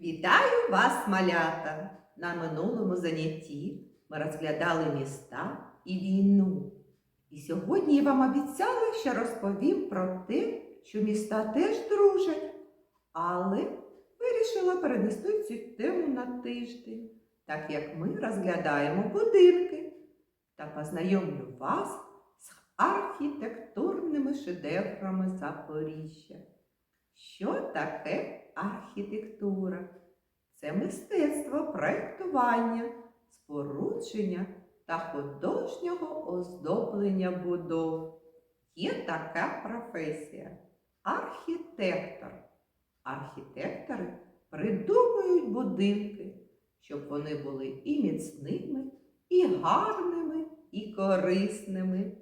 Вітаю вас, малята! На минулому занятті ми розглядали міста і війну. І сьогодні я вам обіцяла, що розповім про те, що міста теж дружать, але вирішила перенести цю тему на тиждень, так як ми розглядаємо будинки та познайомлю вас з архітектурними шедеврами Запоріжжя. Що таке архітектура? Це мистецтво проєктування, спорудження та художнього оздоблення будов. Є така професія архітектор. Архітектори придумують будинки, щоб вони були і міцними, і гарними, і корисними.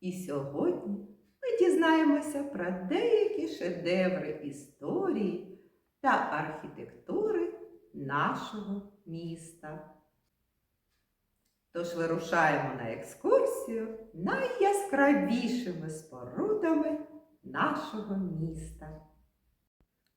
І сьогодні дізнаємося про деякі шедеври історії та архітектури нашого міста. Тож вирушаємо на екскурсію найяскравішими спорудами нашого міста.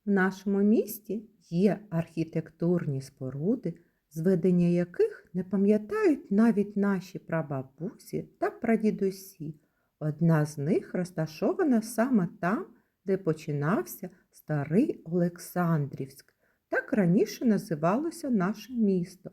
В нашому місті є архітектурні споруди, зведення яких не пам'ятають навіть наші прабабусі та прадідусі. Одна з них розташована саме там, де починався старий Олександрівськ. Так раніше називалося наше місто.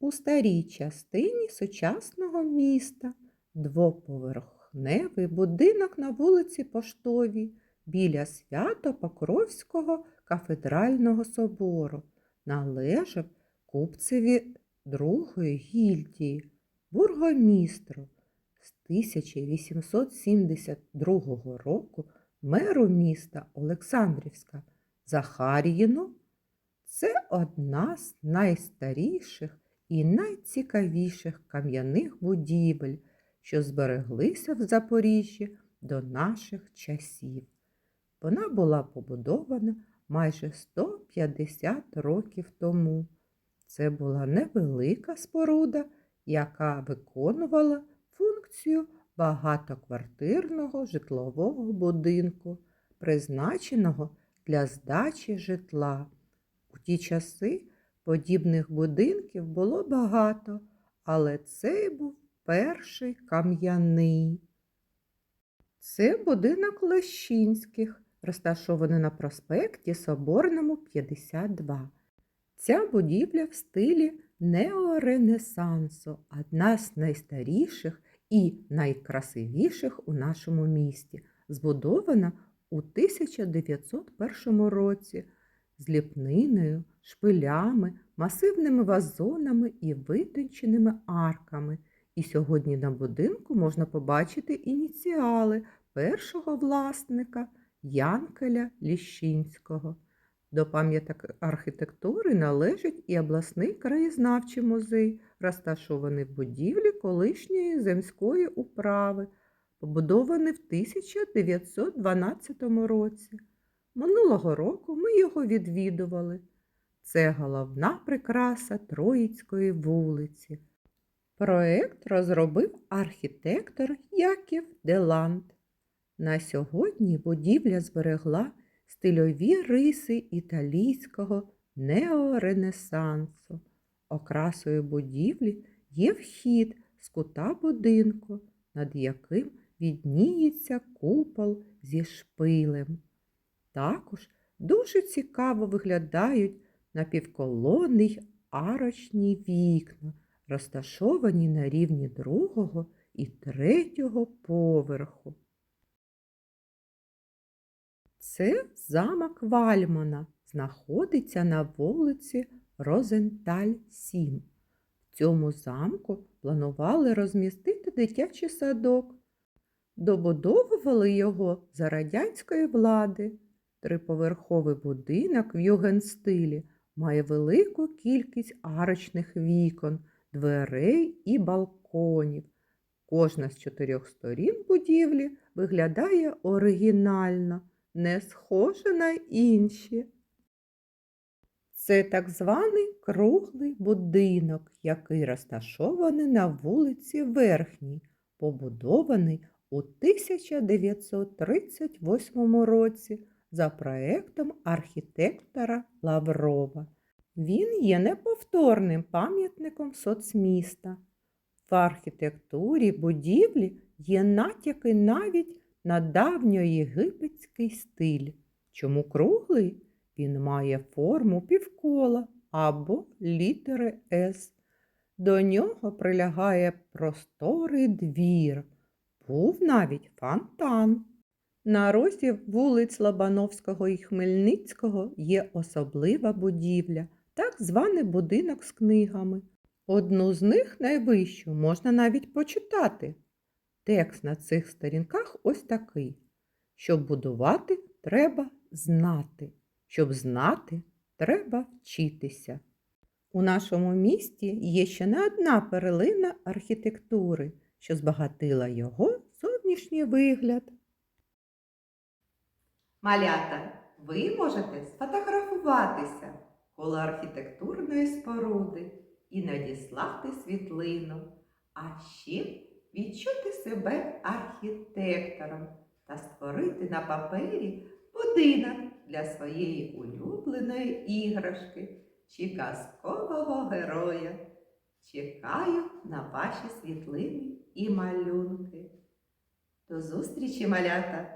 У старій частині сучасного міста двоповерхневий будинок на вулиці Поштовій біля Свято-Покровського кафедрального собору належав купцеві другої гільдії, бургомістру. З 1872 року меру міста Олександрівська Захаріїну це одна з найстаріших і найцікавіших кам'яних будівель, що збереглися в Запоріжжі до наших часів. Вона була побудована майже 150 років тому. Це була невелика споруда, яка виконувала функцію багатоквартирного житлового будинку, призначеного для здачі житла. У ті часи подібних будинків було багато, але цей був перший кам'яний. Це будинок Лещинських, розташований на проспекті Соборному 52. Ця будівля в стилі неоренесансу, одна з найстаріших і найкрасивіших у нашому місті, збудована у 1901 році з ліпниною, шпилями, масивними вазонами і витонченими арками. І сьогодні на будинку можна побачити ініціали першого власника Янкеля Ліщинського. До пам'яток архітектури належить і обласний краєзнавчий музей, розташований в будівлі колишньої земської управи, побудований в 1912 році. Минулого року ми його відвідували. Це головна прикраса Троїцької вулиці. Проект розробив архітектор Яків Деланд. На сьогодні будівля зберегла стильові риси італійського неоренесансу. Окрасою будівлі є вхід з кута будинку, над яким відніється купол зі шпилем. Також дуже цікаво виглядають напівколонні й арочні вікна, розташовані на рівні другого і третього поверху. Це замок Вальмана, знаходиться на вулиці Розенталь 7. В цьому замку планували розмістити дитячий садок. Добудовували його за радянської влади. Триповерховий будинок в югенстилі має велику кількість арочних вікон, дверей і балконів. Кожна з чотирьох сторін будівлі виглядає оригінально, не схожа на інші. Це так званий круглий будинок, який розташований на вулиці Верхній, побудований у 1938 році за проектом архітектора Лаврова. Він є неповторним пам'ятником соцміста. В архітектурі будівлі є натяки навіть на давньоєгипетський стиль. Чому круглий? Він має форму півкола або літери С. До нього прилягає просторий двір. Був навіть фонтан. На розі вулиць Лобановського і Хмельницького є особлива будівля, так званий будинок з книгами. Одну з них найвищу можна навіть почитати. Текст на цих сторінках ось такий. Щоб будувати, треба знати. Щоб знати, треба вчитися. У нашому місті є ще не одна перлина архітектури, що збагатила його зовнішній вигляд. Малята, ви можете сфотографуватися коло архітектурної споруди і надіслати світлину, а ще відчути себе архітектором та створити на папері будинок для своєї улюбленої іграшки чи казкового героя. Чекаю на ваші світлини і малюнки. До зустрічі, малята!